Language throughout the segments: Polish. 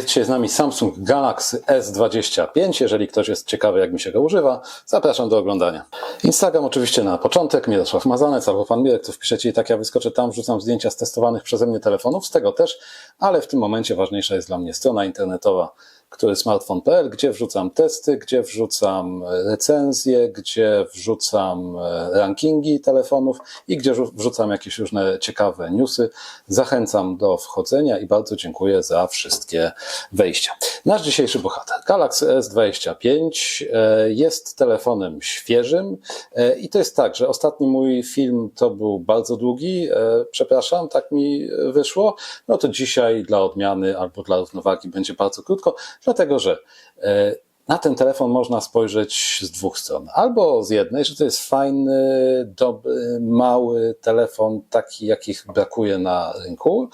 Jest dzisiaj z nami Samsung Galaxy S25. Jeżeli ktoś jest ciekawy, jak mi się go używa, zapraszam do oglądania. Instagram oczywiście na początek, Mirosław Mazanec albo Pan Mirek, co wpiszecie i tak ja wyskoczę tam, wrzucam zdjęcia z testowanych przeze mnie telefonów, z tego też, ale w tym momencie ważniejsza jest dla mnie strona internetowa który smartphone.pl, gdzie wrzucam testy, gdzie wrzucam recenzje, gdzie wrzucam e, rankingi telefonów i gdzie wrzu- wrzucam jakieś różne ciekawe newsy. Zachęcam do wchodzenia i bardzo dziękuję za wszystkie wejścia. Nasz dzisiejszy bohater, Galaxy S25, e, jest telefonem świeżym e, i to jest tak, że ostatni mój film to był bardzo długi, e, przepraszam, tak mi wyszło, no to dzisiaj dla odmiany albo dla równowagi będzie bardzo krótko, dlatego że e, na ten telefon można spojrzeć z dwóch stron. Albo z jednej, że to jest fajny, dobry, mały telefon, taki jakich brakuje na rynku,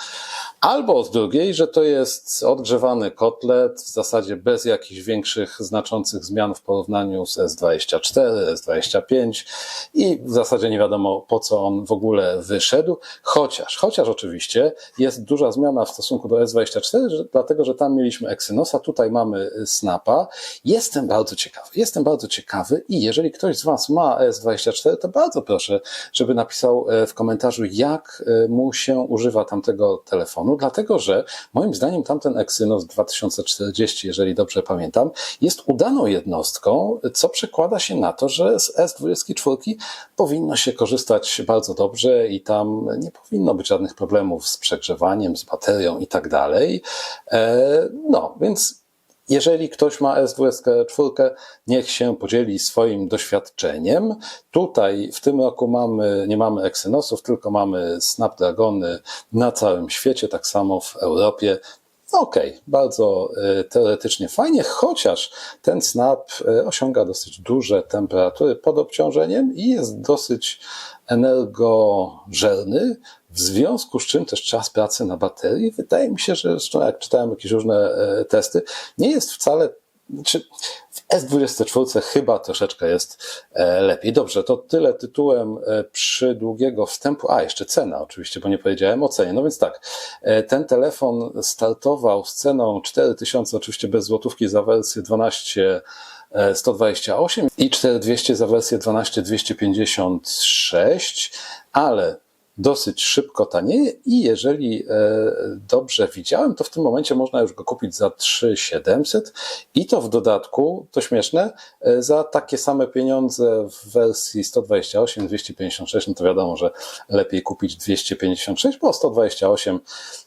albo z drugiej, że to jest odgrzewany kotlet, w zasadzie bez jakichś większych, znaczących zmian w porównaniu z S24, S25 i w zasadzie nie wiadomo po co on w ogóle wyszedł, chociaż, chociaż oczywiście jest duża zmiana w stosunku do S24, że, dlatego że tam mieliśmy Exynosa, tutaj mamy Snapa. Jestem bardzo ciekawy, jestem bardzo ciekawy i jeżeli ktoś z Was ma S24, to bardzo proszę, żeby napisał e, w komentarzu, jak e, mu się używa tamtego telefonu, dlatego że moim zdaniem tamten Exynos 2040, jeżeli dobrze pamiętam, jest udaną jednostką, co przekłada się na to, że z S24 powinno się korzystać bardzo dobrze i tam nie powinno być żadnych problemów z przegrzewaniem, z baterią i tak dalej. E, No, więc jeżeli ktoś ma S24, niech się podzieli swoim doświadczeniem. Tutaj w tym roku mamy, nie mamy Exynosów, tylko mamy Snapdragony na całym świecie, tak samo w Europie. Okej, bardzo e, teoretycznie fajnie, chociaż ten Snap e, osiąga dosyć duże temperatury pod obciążeniem i jest dosyć energożerny, w związku z czym też czas pracy na baterii, wydaje mi się, że zresztą jak czytałem jakieś różne e, testy, nie jest wcale, znaczy w S24 chyba troszeczkę jest e, lepiej. Dobrze, to tyle tytułem e, przydługiego wstępu. A, jeszcze cena oczywiście, bo nie powiedziałem o cenie. No więc tak, ten telefon startował z ceną 4000, oczywiście bez złotówki za wersję 12 e, 128 i 4200 za wersję 12256, ale dosyć szybko tanieje i jeżeli e, dobrze widziałem, to w tym momencie można już go kupić za 3700 i to w dodatku, to śmieszne, e, za takie same pieniądze w wersji 128, 256, no to wiadomo, że lepiej kupić 256, bo 128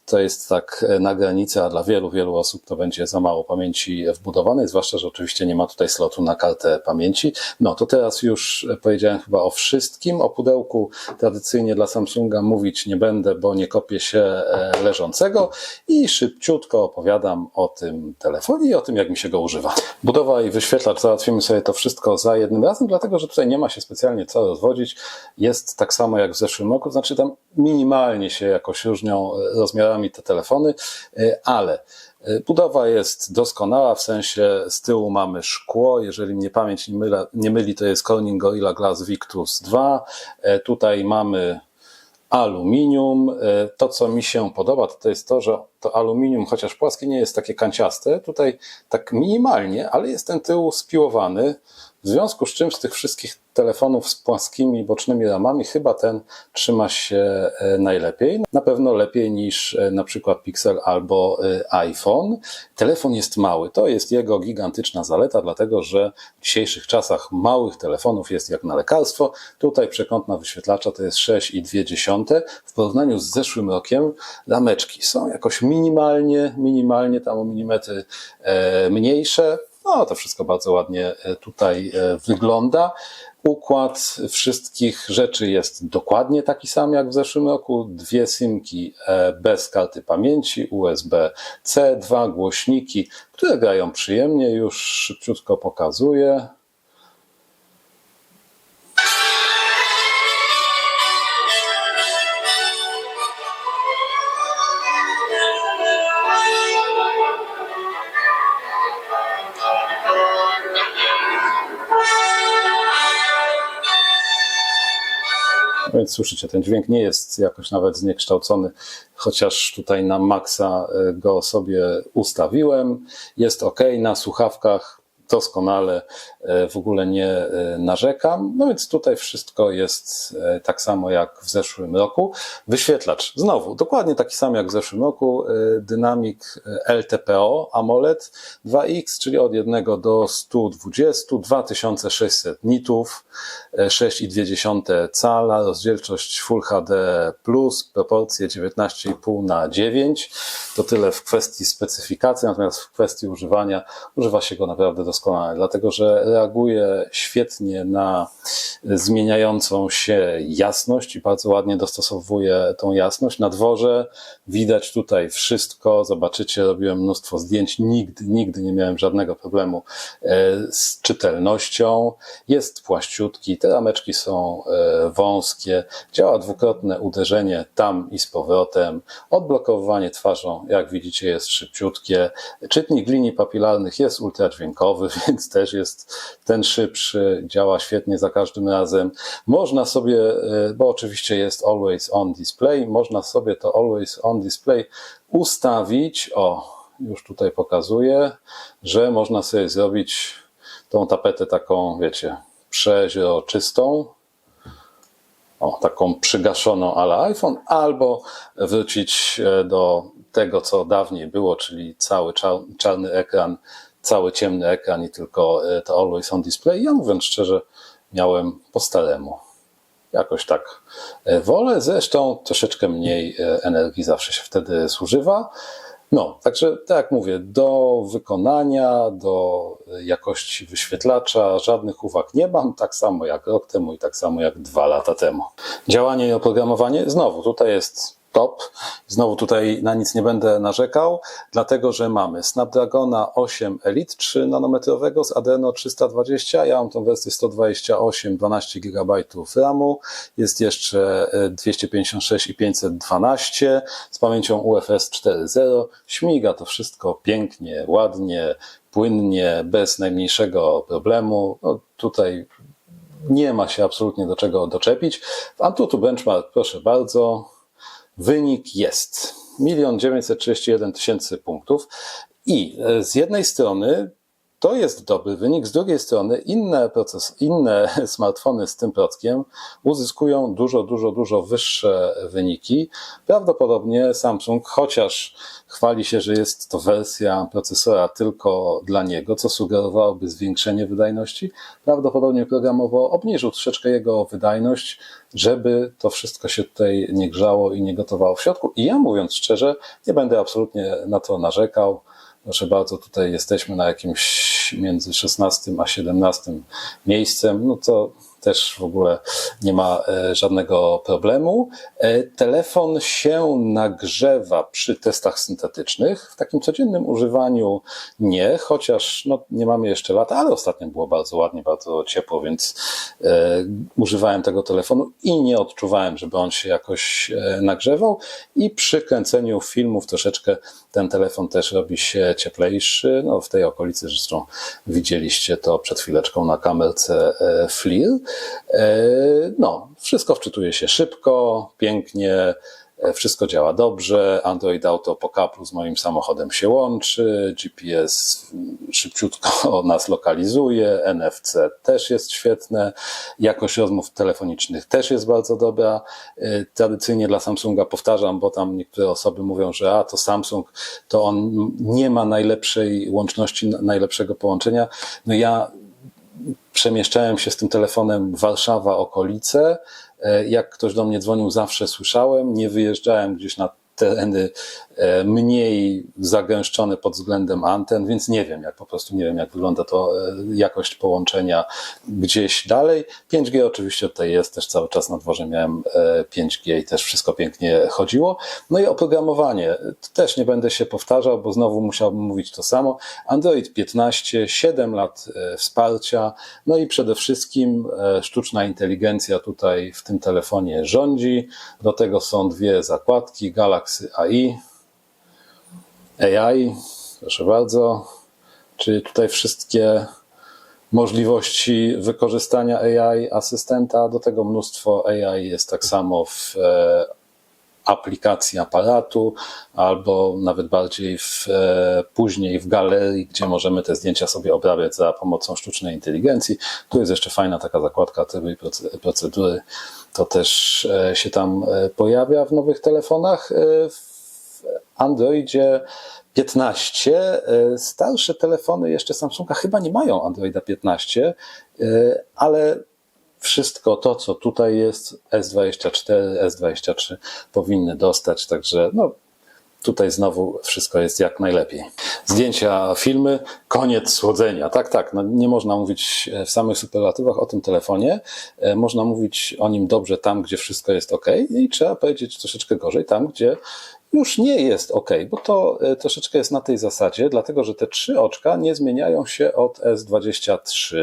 to jest tak e, na granicy, a dla wielu, wielu osób to będzie za mało pamięci wbudowanej, zwłaszcza, że oczywiście nie ma tutaj slotu na kartę pamięci. No to teraz już powiedziałem chyba o wszystkim. O pudełku tradycyjnie dla Samsunga mówić nie będę, bo nie kopię się e, leżącego i szybciutko opowiadam o tym telefonie i o tym, jak mi się go używa. Budowa i wyświetlacz, załatwimy sobie to wszystko za jednym razem, dlatego że tutaj nie ma się specjalnie co rozwodzić. Jest tak samo jak w zeszłym roku, znaczy tam minimalnie się jakoś różnią e, rozmiarami te telefony, e, ale e, Budowa jest doskonała, w sensie z tyłu mamy szkło, jeżeli mnie pamięć nie, nie myli, to jest Corning Gorilla Glass Victus 2. E, Tutaj mamy aluminium. E, To, co mi się podoba, to jest to, że to aluminium, chociaż płaskie, nie jest takie kanciaste. Tutaj tak minimalnie, ale jest ten tył spiłowany. W związku z czym z tych wszystkich telefonów z płaskimi bocznymi ramami chyba ten trzyma się e, najlepiej. Na pewno lepiej niż e, na przykład Pixel albo e, iPhone. Telefon jest mały. To jest jego gigantyczna zaleta, dlatego że w dzisiejszych czasach małych telefonów jest jak na lekarstwo. Tutaj przekątna wyświetlacza to jest 6,2. W porównaniu z zeszłym rokiem rameczki są jakoś minimalnie, minimalnie tam o milimetry mniejsze. No, to wszystko bardzo ładnie e, tutaj e, wygląda. Układ wszystkich rzeczy jest dokładnie taki sam jak w zeszłym roku. Dwie simki e, bez karty pamięci, USB-C, dwa głośniki, które grają przyjemnie. Już szybciutko pokazuję. Słyszycie, ten dźwięk nie jest jakoś nawet zniekształcony, chociaż tutaj na maksa e, go sobie ustawiłem. Jest ok, na słuchawkach doskonale, e, w ogóle nie e, narzekam. No więc tutaj wszystko jest e, tak samo jak w zeszłym roku. Wyświetlacz, znowu, dokładnie taki sam jak w zeszłym roku, dynamik LTPO AMOLED 2X, czyli od 1 do 120, 2600 nitów, e, 6,2 cala, rozdzielczość Full HD+, proporcje 19,5 na 9. To tyle w kwestii specyfikacji, natomiast w kwestii używania używa się go naprawdę doskonale, dlatego że reaguje świetnie na zmieniającą się jasność i bardzo ładnie dostosowuje tą jasność. Na dworze widać tutaj wszystko, zobaczycie, robiłem mnóstwo zdjęć, nigdy, nigdy nie miałem żadnego problemu e, z czytelnością. Jest płaściutki, te rameczki są e, wąskie, działa dwukrotne uderzenie tam i z powrotem, odblokowywanie twarzą, jak widzicie, jest szybciutkie. Czytnik linii papilarnych jest ultradźwiękowy, więc też jest ten szybszy, działa świetnie za każdym razem. Można sobie, e, bo oczywiście jest always on display, można sobie to always on display ustawić. O, już tutaj pokazuję, że można sobie zrobić tą tapetę taką, wiecie, przeźroczystą, o, taką przygaszoną ale iPhone, albo wrócić e, do tego, co dawniej było, czyli cały czar- czarny ekran, cały ciemny ekran i tylko e, to Always On Display. Ja mówiąc szczerze, miałem po staremu. Jakoś tak e, wolę. Zresztą troszeczkę mniej e, energii zawsze się wtedy zużywa. No, także tak jak mówię, do wykonania, do jakości wyświetlacza żadnych uwag nie mam, tak samo jak rok temu i tak samo jak dwa lata temu. Działanie i oprogramowanie, znowu tutaj jest top. Znowu tutaj na nic nie będę narzekał, dlatego że mamy Snapdragona 8 Elite 3 nanometrowego z Adreno 320. Ja mam tą wersję 128, 12 GB RAMu. Jest jeszcze e, 256 i 512 z pamięcią UFS 4.0. Śmiga to wszystko pięknie, ładnie, płynnie, bez najmniejszego problemu. No, tutaj nie ma się absolutnie do czego doczepić. W Antutu Benchmark, proszę bardzo, wynik jest 1 931 tysięcy punktów i e, z jednej strony to jest dobry wynik, z drugiej strony inne, proces, inne smartfony z tym prockiem uzyskują dużo, dużo, dużo wyższe wyniki. Prawdopodobnie Samsung, chociaż chwali się, że jest to wersja procesora tylko dla niego, co sugerowałoby zwiększenie wydajności, prawdopodobnie programowo obniżył troszeczkę jego wydajność, żeby to wszystko się tutaj nie grzało i nie gotowało w środku. I ja mówiąc szczerze, nie będę absolutnie na to narzekał. Proszę bardzo, tutaj jesteśmy na jakimś między 16 a 17 miejscem, no to też w ogóle nie ma e, żadnego problemu. E, Telefon się nagrzewa przy testach syntetycznych. W takim codziennym używaniu nie, chociaż no, nie mamy jeszcze lata, ale ostatnio było bardzo ładnie, bardzo ciepło, więc e, używałem tego telefonu i nie odczuwałem, żeby on się jakoś nagrzewał. I przy kręceniu filmów troszeczkę ten telefon też robi się cieplejszy. No, w tej okolicy zresztą widzieliście to przed chwileczką na kamerce FLIR. E, No, wszystko wczytuje się szybko, pięknie, e, wszystko działa dobrze. Android Auto po kablu z moim samochodem się łączy, GPS szybciutko nas lokalizuje, NFC też jest świetne, jakość rozmów telefonicznych też jest bardzo dobra. E, Tradycyjnie dla Samsunga powtarzam, bo tam niektóre osoby mówią, że a to Samsung, to on nie ma najlepszej łączności, najlepszego połączenia. No ja przemieszczałem się z tym telefonem Warszawa, okolice. E, Jak ktoś do mnie dzwonił, zawsze słyszałem. Nie wyjeżdżałem gdzieś na tereny e, mniej zagęszczone pod względem anten, więc nie wiem, jak po prostu nie wiem, jak wygląda to e, jakość połączenia gdzieś dalej. 5G oczywiście tutaj jest, też cały czas na dworze miałem e, 5G i też wszystko pięknie chodziło. No i oprogramowanie. Też nie będę się powtarzał, bo znowu musiałbym mówić to samo. Android 15, 7 lat e, wsparcia, no i przede wszystkim e, sztuczna inteligencja tutaj w tym telefonie rządzi. Do tego są dwie zakładki, Galaxy AI, AI, proszę bardzo, czyli tutaj wszystkie możliwości wykorzystania AI asystenta. Do tego mnóstwo AI jest tak samo w e, aplikacji aparatu, albo nawet bardziej w, e, później w galerii, gdzie możemy te zdjęcia sobie obrabiać za pomocą sztucznej inteligencji. Tu jest jeszcze fajna taka zakładka tryby i procedury. To też e, się tam e, pojawia w nowych telefonach. W Androidzie 15. E, starsze telefony jeszcze Samsunga chyba nie mają Androida 15, e, ale wszystko to, co tutaj jest, S24, S23 powinny dostać, także no, tutaj znowu wszystko jest jak najlepiej. Zdjęcia, filmy, koniec słodzenia. Tak, tak, no nie można mówić w samych superlatywach o tym telefonie, e, można mówić o nim dobrze tam, gdzie wszystko jest ok i trzeba powiedzieć troszeczkę gorzej tam, gdzie już nie jest ok, bo to e, troszeczkę jest na tej zasadzie, dlatego że te trzy oczka nie zmieniają się od S23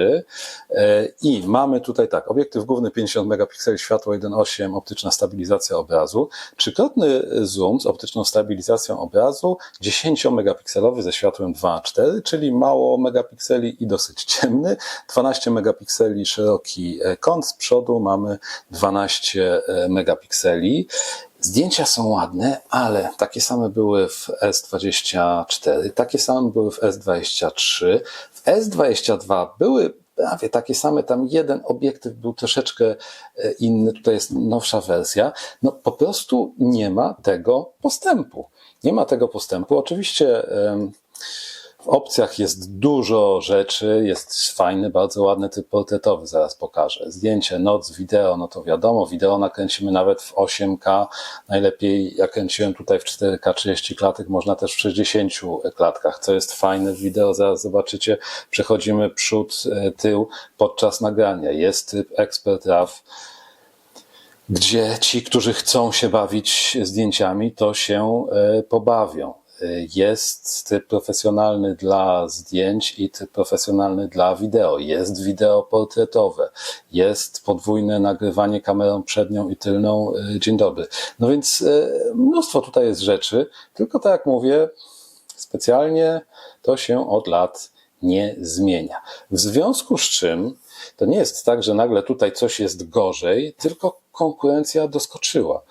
e, i mamy tutaj tak, obiektyw główny 50 megapikseli, światło 1.8, optyczna stabilizacja obrazu, trzykrotny zoom z optyczną stabilizacją obrazu, 10 megapikselowy ze światłem 2.4, czyli mało megapikseli i dosyć ciemny, 12 megapikseli szeroki e, kąt, z przodu mamy 12 megapikseli. Zdjęcia są ładne, ale takie same były w S24, takie same były w S23. W S22 były prawie takie same, tam jeden obiektyw był troszeczkę e, inny, tutaj jest nowsza wersja. No po prostu nie ma tego postępu. Nie ma tego postępu. Oczywiście. Yy, w opcjach jest dużo rzeczy, jest fajny, bardzo ładny typ portretowy, zaraz pokażę. Zdjęcie, noc, wideo, no to wiadomo, wideo nakręcimy nawet w 8K, najlepiej ja kręciłem tutaj w 4K 30 klatek, można też w 60 klatkach, co jest fajne w wideo, zaraz zobaczycie, przechodzimy przód, e, tył podczas nagrania, jest tryb Expert RAW, gdzie ci, którzy chcą się bawić zdjęciami, to się e, pobawią jest typ profesjonalny dla zdjęć i typ profesjonalny dla wideo. Jest wideo portretowe, jest podwójne nagrywanie kamerą przednią i tylną. Y, dzień dobry. No więc y, mnóstwo tutaj jest rzeczy, tylko tak jak mówię, specjalnie to się od lat nie zmienia. W związku z czym to nie jest tak, że nagle tutaj coś jest gorzej, tylko konkurencja doskoczyła.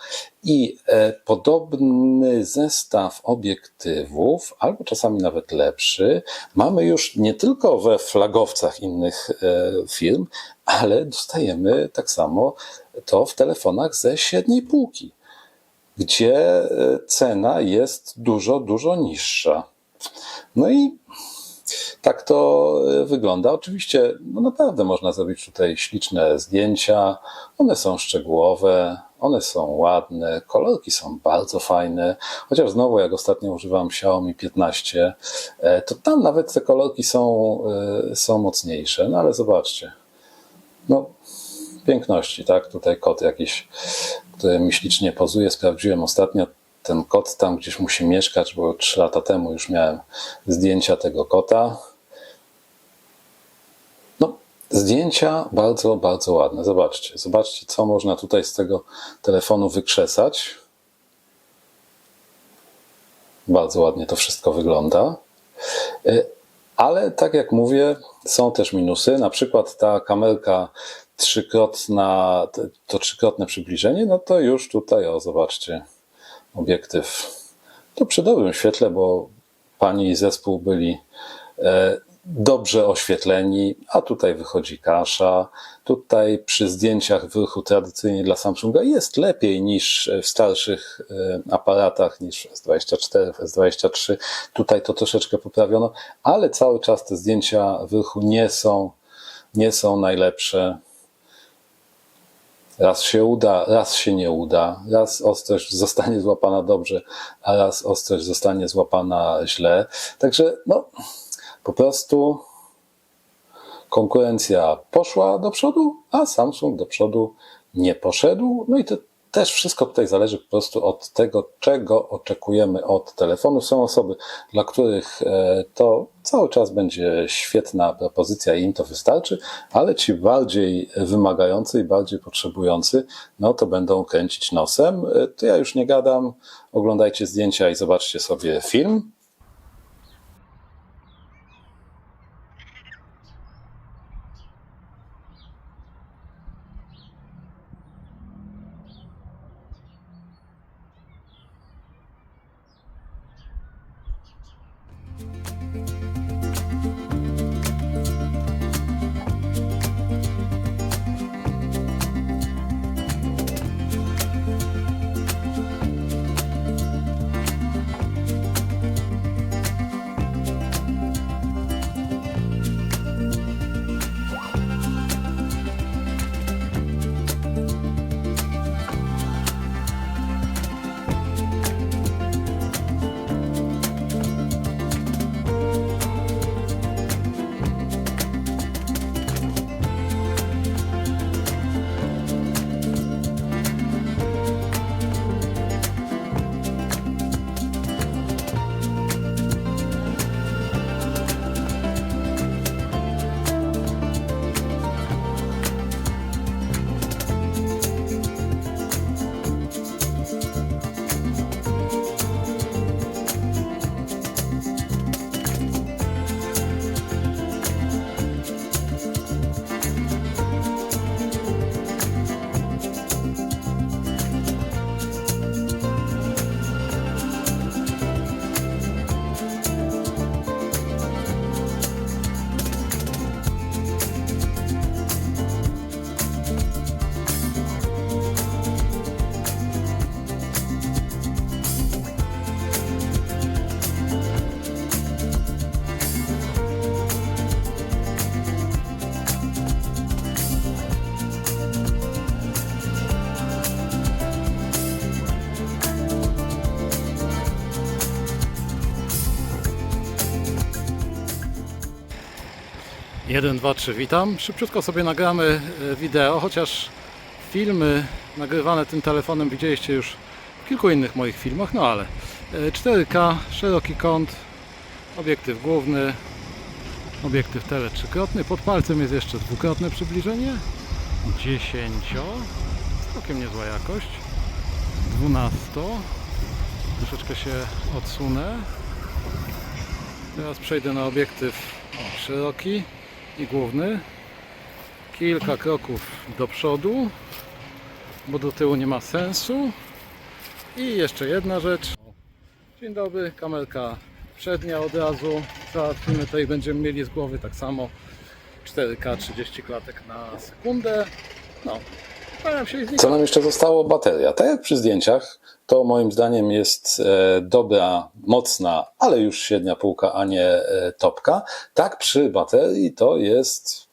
I e, podobny zestaw obiektywów, albo czasami nawet lepszy, mamy już nie tylko we flagowcach innych e, firm, ale dostajemy tak samo to w telefonach ze średniej półki, gdzie e, cena jest dużo, dużo niższa. No i tak to e, wygląda. Oczywiście, no naprawdę można zrobić tutaj śliczne zdjęcia. One są szczegółowe, one są ładne, kolorki są bardzo fajne. Chociaż znowu, jak ostatnio używam Xiaomi 15, e, to tam nawet te kolorki są, e, są mocniejsze. No ale zobaczcie. No, piękności, tak? Tutaj kot jakiś, który mi ślicznie pozuje. Sprawdziłem ostatnio ten kot tam gdzieś musi mieszkać, bo trzy lata temu już miałem zdjęcia tego kota. Zdjęcia bardzo, bardzo ładne. Zobaczcie, zobaczcie, co można tutaj z tego telefonu wykrzesać. Bardzo ładnie to wszystko wygląda. E, ale tak jak mówię, są też minusy. Na przykład ta kamerka trzykrotna, to trzykrotne przybliżenie, no to już tutaj, o zobaczcie, obiektyw. To przy dobrym świetle, bo pani i zespół byli e, dobrze oświetleni, a tutaj wychodzi kasza. Tutaj przy zdjęciach w ruchu tradycyjnie dla Samsunga jest lepiej niż w starszych e, aparatach, niż w S24, w S23. Tutaj to troszeczkę poprawiono, ale cały czas te zdjęcia w ruchu nie są, nie są najlepsze. Raz się uda, raz się nie uda, raz ostrość zostanie złapana dobrze, a raz ostrość zostanie złapana źle. Także no, po prostu konkurencja poszła do przodu, a Samsung do przodu nie poszedł. No i to też wszystko tutaj zależy po prostu od tego, czego oczekujemy od telefonu. Są osoby, dla których e, to cały czas będzie świetna propozycja i im to wystarczy, ale ci bardziej wymagający i bardziej potrzebujący, no to będą kręcić nosem. E, to ja już nie gadam. Oglądajcie zdjęcia i zobaczcie sobie film. 1, 2, 3, witam. Szybciutko sobie nagramy e, wideo, chociaż filmy nagrywane tym telefonem widzieliście już w kilku innych moich filmach, no ale e, 4K, szeroki kąt, obiektyw główny, obiektyw tele trzykrotny, pod palcem jest jeszcze dwukrotne przybliżenie, 10, całkiem niezła jakość, 12, troszeczkę się odsunę, teraz przejdę na obiektyw szeroki i główny, kilka kroków do przodu, bo do tyłu nie ma sensu i jeszcze jedna rzecz, Dzień dobry, kamerka przednia od razu. Załatwimy to i będziemy mieli z głowy tak samo 4K 30 klatek na sekundę. No, Co nam jeszcze zostało? Bateria. Tak jak przy zdjęciach, to moim zdaniem jest e, dobra, mocna, ale już średnia półka, a nie e, topka. Tak przy baterii to jest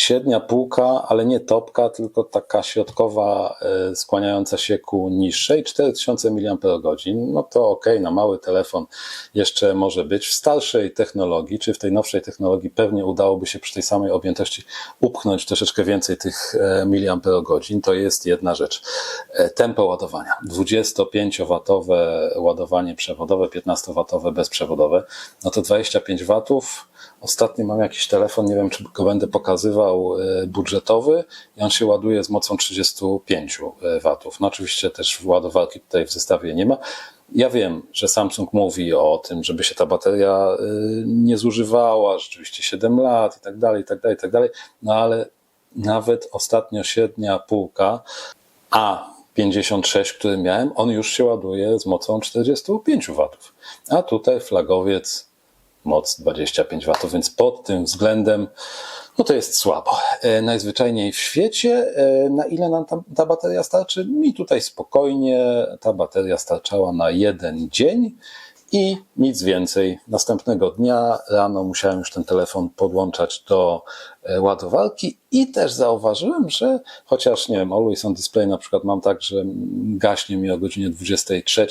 średnia półka, ale nie topka, tylko taka środkowa, e, skłaniająca się ku niższej, 4000 mAh. No to ok, na mały telefon jeszcze może być. W starszej technologii, czy w tej nowszej technologii pewnie udałoby się przy tej samej objętości upchnąć troszeczkę więcej tych e, mAh. To jest jedna rzecz. E, Tempo ładowania. 25W ładowanie przewodowe, 15W bezprzewodowe. No to 25 W Ostatnio mam jakiś telefon, nie wiem czy go będę pokazywał, e, budżetowy i on się ładuje z mocą 35 watów. No oczywiście też ładowarki tutaj w zestawie nie ma. Ja wiem, że Samsung mówi o tym, żeby się ta bateria e, nie zużywała, rzeczywiście 7 lat i tak dalej, i tak dalej, i tak dalej. No ale nawet ostatnio średnia półka A56, który miałem, on już się ładuje z mocą 45 watów. A tutaj flagowiec moc 25 W, więc pod tym względem no to jest słabo. E, najzwyczajniej w świecie, e, na ile nam ta, ta bateria starczy? Mi tutaj spokojnie ta bateria starczała na jeden dzień i nic więcej. Następnego dnia rano musiałem już ten telefon podłączać do e, ładowarki i też zauważyłem, że chociaż nie wiem, Always on Display na przykład mam tak, że gaśnie mi o godzinie 23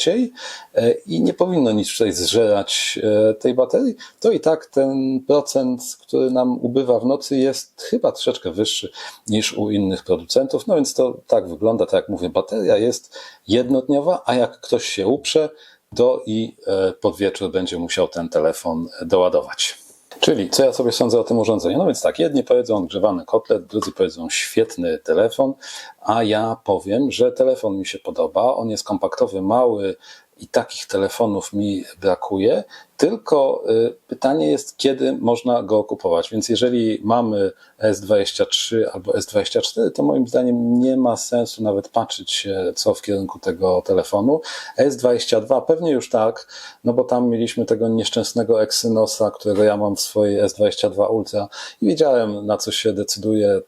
e, i nie powinno nic tutaj zżerać e, tej baterii, to i tak ten procent, który nam ubywa w nocy jest chyba troszeczkę wyższy niż u innych producentów. No więc to tak wygląda, tak jak mówię, bateria jest jednodniowa, a jak ktoś się uprze, to i e, pod wieczór będzie musiał ten telefon doładować. Czyli co ja sobie sądzę o tym urządzeniu? No więc tak, jedni powiedzą odgrzewany kotlet, drudzy powiedzą świetny telefon, a ja powiem, że telefon mi się podoba, on jest kompaktowy, mały i takich telefonów mi brakuje, tylko y, pytanie jest, kiedy można go kupować. Więc jeżeli mamy S23 albo S24, to moim zdaniem nie ma sensu nawet patrzeć się, co w kierunku tego telefonu. S22 pewnie już tak, no bo tam mieliśmy tego nieszczęsnego Exynosa, którego ja mam w swojej S22 Ultra i wiedziałem, na co się decyduje.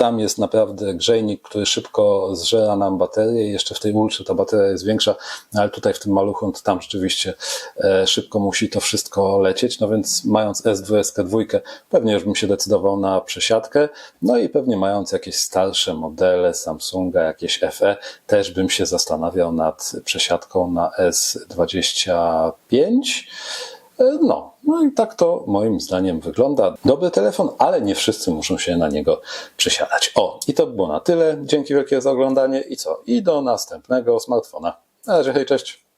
Tam jest naprawdę grzejnik, który szybko zżera nam baterię jeszcze w tej Ultrze ta bateria jest większa, ale tutaj w tym maluchu to tam rzeczywiście e, szybko musi to wszystko lecieć, no więc mając S22 pewnie już bym się decydował na przesiadkę, no i pewnie mając jakieś starsze modele Samsunga, jakieś FE, też bym się zastanawiał nad przesiadką na S25. No, no i tak to moim zdaniem wygląda. Dobry telefon, ale nie wszyscy muszą się na niego przesiadać. O, i to było na tyle. Dzięki wielkie za oglądanie i co? I do następnego smartfona. Na razie, hej, cześć.